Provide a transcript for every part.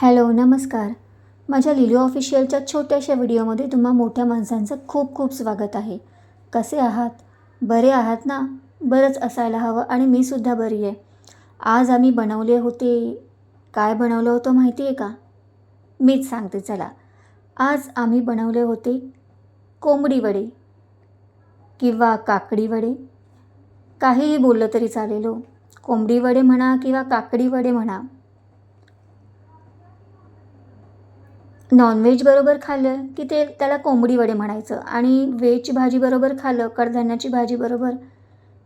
Hello नमस्कार. माझ्या लिलो ऑफिशियलच्या छोट्याशा व्हिडिओमध्ये तुम्हा मोठ्या माणसांचं खूप खूप स्वागत आहे. कसे आहात? बरे आहात ना? बरंच असायला हवं आणि मी सुद्धा बरी आहे. आज आम्ही बनवले होते. काय बनवलं होतं माहिती आहे का? मीच सांगते चला. आज आम्ही बनवले होते कोंबडी वडे किंवा काकडी वडे. काहीही बोललं तरी चालेल हो. कोंबडी वडे म्हणा किंवा काकडी वडे म्हणा. नॉनव्हेजबरोबर खाल्लं की ते त्याला कोंबडी वडे म्हणायचं आणि व्हेज भाजीबरोबर खाल्लं कडधान्याची भाजीबरोबर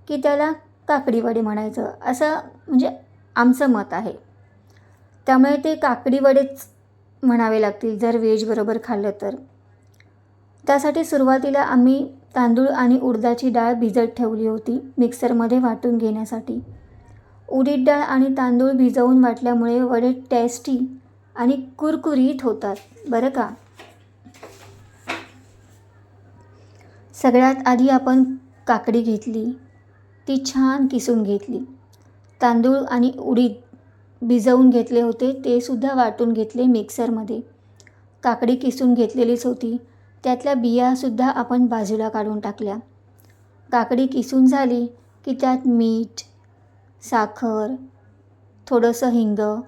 की त्याला काकडी वडे म्हणायचं. असं म्हणजे आमचं मत आहे. त्यामुळे ते काकडी वडेच म्हणावे लागतील जर व्हेज बरोबर खाल्लं तर. त्यासाठी सुरुवातीला आम्ही तांदूळ आणि उडदाची डाळ भिजत ठेवली होती मिक्सरमध्ये वाटून घेण्यासाठी. उडीद डाळ आणि तांदूळ भिजवून वाटल्यामुळे वडे टेस्टी आणि कुरकुरीत होतात. बरं का? सगळ्यात आधी आपण काकडी घेतली. ती छान किसून घेतली. तांदूळ आणि उडीद भिजवून घेतले होते. ते सुद्धा वाटून घेतले मिक्सरमध्ये. काकडी किसून घेतलेलीच होती. त्यातल्या बियासुद्धा आपण बाजूला काढून टाकल्या. काकडी किसून झाली की त्यात मीठ साखर थोडंसं हिंग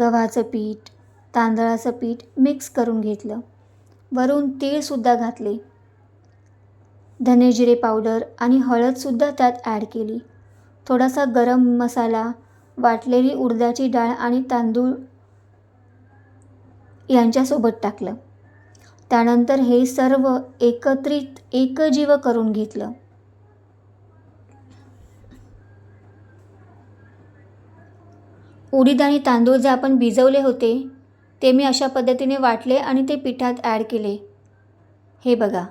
गव्हाचं पीठ तांदळाचं पीठ मिक्स करून घेतलं. वरून तेलसुद्धा घातले. धनेजिरे पावडर आणि हळदसुद्धा त्यात ॲड केली. थोडासा गरम मसाला वाटलेली उडदाची डाळ आणि तांदूळ यांच्यासोबत टाकलं. त्यानंतर हे सर्व एकत्रित एकजीव करून घेतलं. उडीद आणि तांदूळ जे आपण भिजवले होते ते मी अशा पद्धतीने वाटले आणि ते पिठात ॲड केले. हे बघा.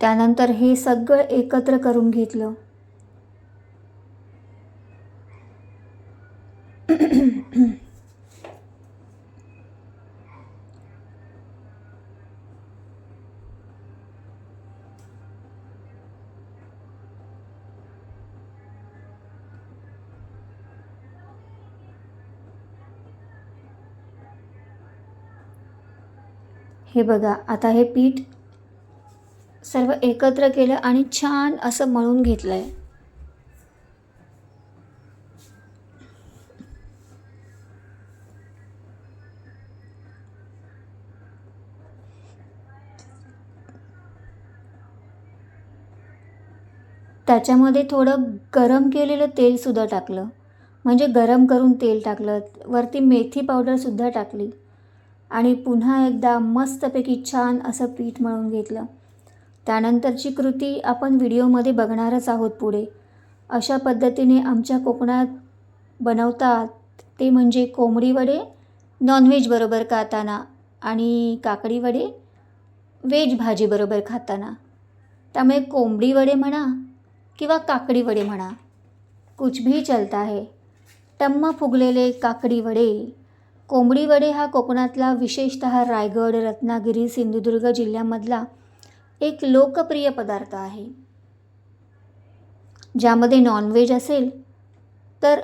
त्यानंतर हे सगळं एकत्र करून घेतलं. हे बघा आता हे पीठ सर्व एकत्र केलं आणि छान असं मळून घेतलं आहे त्याच्यामध्ये थोडं गरम केलेलं तेलसुद्धा टाकलं. म्हणजे गरम करून तेल टाकलं. वरती मेथी पावडरसुद्धा टाकली. आणि पुन्हा एकदा मस्तपैकी छान असं पीठ मळून घेतलं. त्यानंतरची कृती आपण व्हिडिओमध्ये बघणारच आहोत पुढे. अशा पद्धतीने आमच्या कोकणात बनवतात ते म्हणजे कोंबडी वडे नॉनव्हेज बरोबर खाताना आणि काकडी वडे व्हेज भाजीबरोबर खाताना. त्यामुळे कोंबडी वडे म्हणा किंवा काकडी वडे म्हणा कुछ भी चलता है. टम्म फुगलेले काकडी वडे. कोंबडी वडे हा कोकणातला विशेषतः रायगड रत्नागिरी सिंधुदुर्ग जिल्ह्यामधला एक लोकप्रिय पदार्थ आहे. ज्यामध्ये नॉनव्हेज असेल तर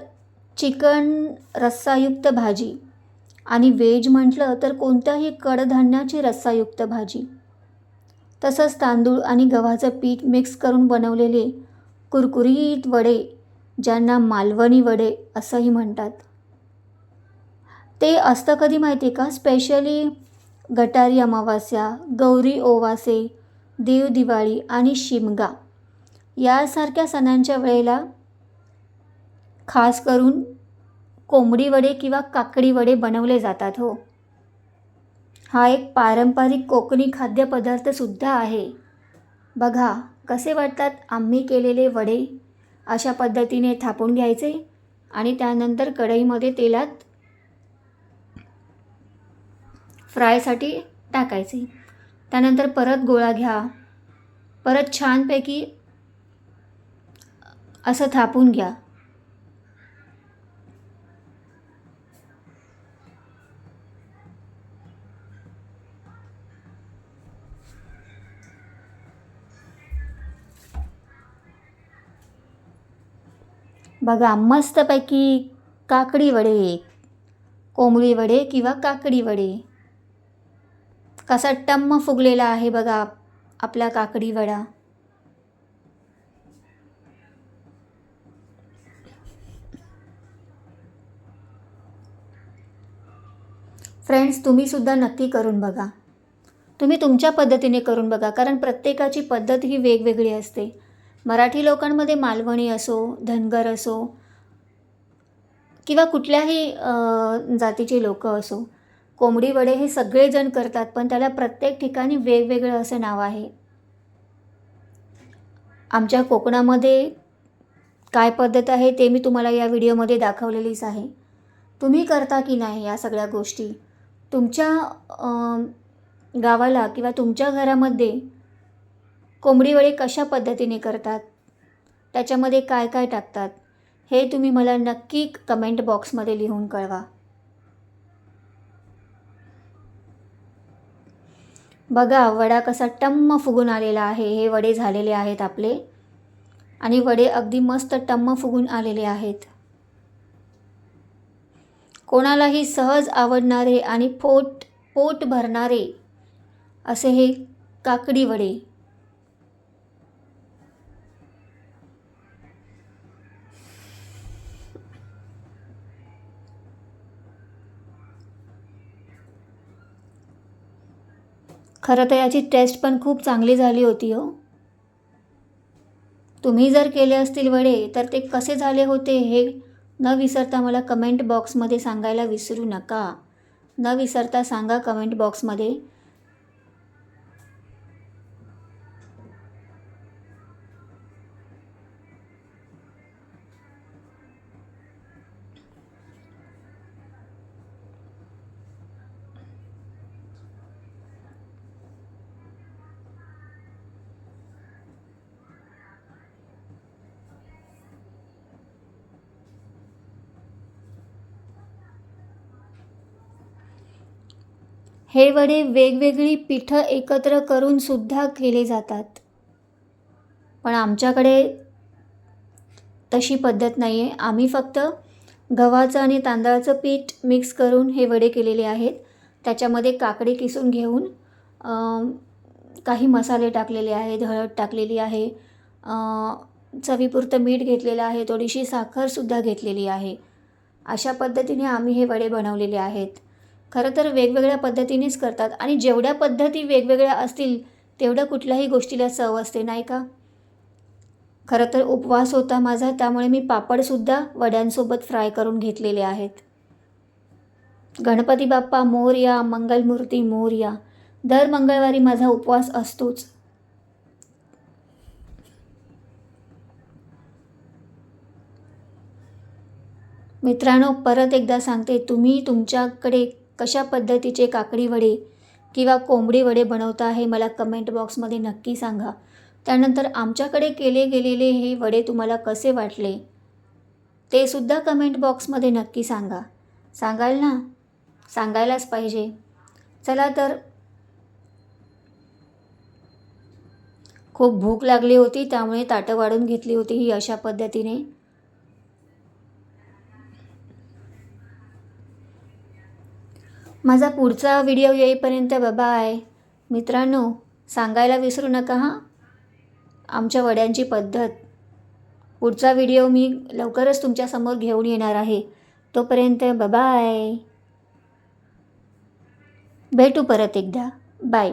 चिकन रस्सायुक्त भाजी आणि व्हेज म्हटलं तर कोणत्याही कडधान्याची रस्सायुक्त भाजी. तसंच तांदूळ आणि गव्हाचं पीठ मिक्स करून बनवलेले कुरकुरीत वडे ज्यांना मालवणी वडे असंही म्हणतात. ते असतं कधी माहिती आहे का? स्पेशली गटारी अमावास्या गौरी ओवासे देव दिवाळी आणि शिमगा. यासारख्या सणांच्या वेळेला खास करून कोंबडी वडे किंवा काकडी वडे बनवले जातात हो. हा एक पारंपरिक कोकणी खाद्यपदार्थसुद्धा आहे. बघा कसे वाटतात आम्ही केलेले वडे? अशा पद्धतीने थापून घ्यायचे आणि त्यानंतर कढईमध्ये तेलात फ्रायसाठी टाकायचे. त्यानंतर परत गोळा घ्या. परत छानपैकी असं थापून घ्या. बघा मस्तपैकी काकडी वडे कोंबडी वडे किंवा काकडी वडे. कसा टम्म फुगलेला आहे बघा आपला काकडी वडा. फ्रेंड्स तुम्हीसुद्धा नक्की करून बघा. तुम्ही तुमच्या पद्धतीने करून बघा कारण प्रत्येकाची पद्धत ही वेगवेगळी असते. मराठी लोकांमध्ये मालवणी असो धनगर असो किंवा कुठल्याही जातीचे लोक असो कोंबडी वडे हे सगळेजण करतात पण त्याला प्रत्येक ठिकाणी वेगवेगळं असं नाव आहे. आमच्या कोकणामध्ये काय पद्धत आहे ते मी तुम्हाला या व्हिडिओमध्ये दाखवलेलीच आहे. तुम्ही करता की नाही या सगळ्या गोष्टी? तुमच्या गावाला किंवा तुमच्या घरामध्ये कोंबडी वडे कशा पद्धतीने करतात? त्याच्यामध्ये काय काय टाकतात? हे तुम्ही मला नक्की कमेंट बॉक्समध्ये लिहून कळवा. बघा वडा कसा टम्म फुगून आलेला आहे. हे वडे झालेले आहेत आपले. आणि वडे अगदी मस्त टम्म फुगून आलेले आहेत. कोणालाही सहज आवडणारे आणि पोट पोट भरणारे असे हे काकडी वडे. खरं तर याची टेस्ट पण खूप चांगली झाली होती हो. तुम्ही जर केले असतील वडे तर ते कसे झाले होते हे न विसरता मला कमेंट बॉक्समध्ये सांगायला विसरू नका. न विसरता सांगा कमेंट बॉक्समध्ये हे वडे वेगवेगळी पिठं एकत्र करून सुद्धा केले जातात. पण आमच्याकडे तशी पद्धत नाही आहे आम्ही फक्त गव्हाचं आणि तांदळाचं पीठ मिक्स करून हे वडे केलेले आहेत. त्याच्यामध्ये काकडी किसून घेऊन काही मसाले टाकलेले आहेत हळद टाकलेली आहे चवीपुरतं मीठ घेतलेलं आहे थोडीशी साखरसुद्धा घेतलेली आहे. अशा पद्धतीने आम्ही हे वडे बनवलेले आहेत. खरं तर वेगवेगळ्या पद्धतीनेच करतात आणि जेवढ्या पद्धती वेगवेगळ्या असतील तेवढ्या कुठल्याही गोष्टीला चव असते नाही का? खरं तर उपवास होता माझा त्यामुळे मी पापडसुद्धा वड्यांसोबत फ्राय करून घेतलेले आहेत. गणपती बाप्पा मोरया मंगलमूर्ती मोरया दर मंगळवारी माझा उपवास असतोच. मित्रांनो परत एकदा सांगते तुम्ही तुमच्याकडे कशा पद्धतीचे काकडी वडे किंवा कोंबडी वडे बनवता हे मला कमेंट बॉक्समध्ये नक्की सांगा. त्यानंतर आमच्याकडे केले गेलेले हे वडे तुम्हाला कसे वाटले? ते सुद्धा कमेंट बॉक्समध्ये नक्की सांगा. सांगाल ना? सांगायलाच पाहिजे. चला तर. खूप भूक लागली होती त्यामुळे ताटं वाढून घेतली होती ही अशा पद्धतीने. माझा पुढचा व्हिडिओ येईपर्यंत बाय मित्रांनो सांगायला विसरू नका हां? आमच्या वड्यांची पद्धत. पुढचा व्हिडिओ मी लवकरच तुमच्यासमोर घेऊन येणार आहे. तोपर्यंत बाय भेटू परत एकदा. बाय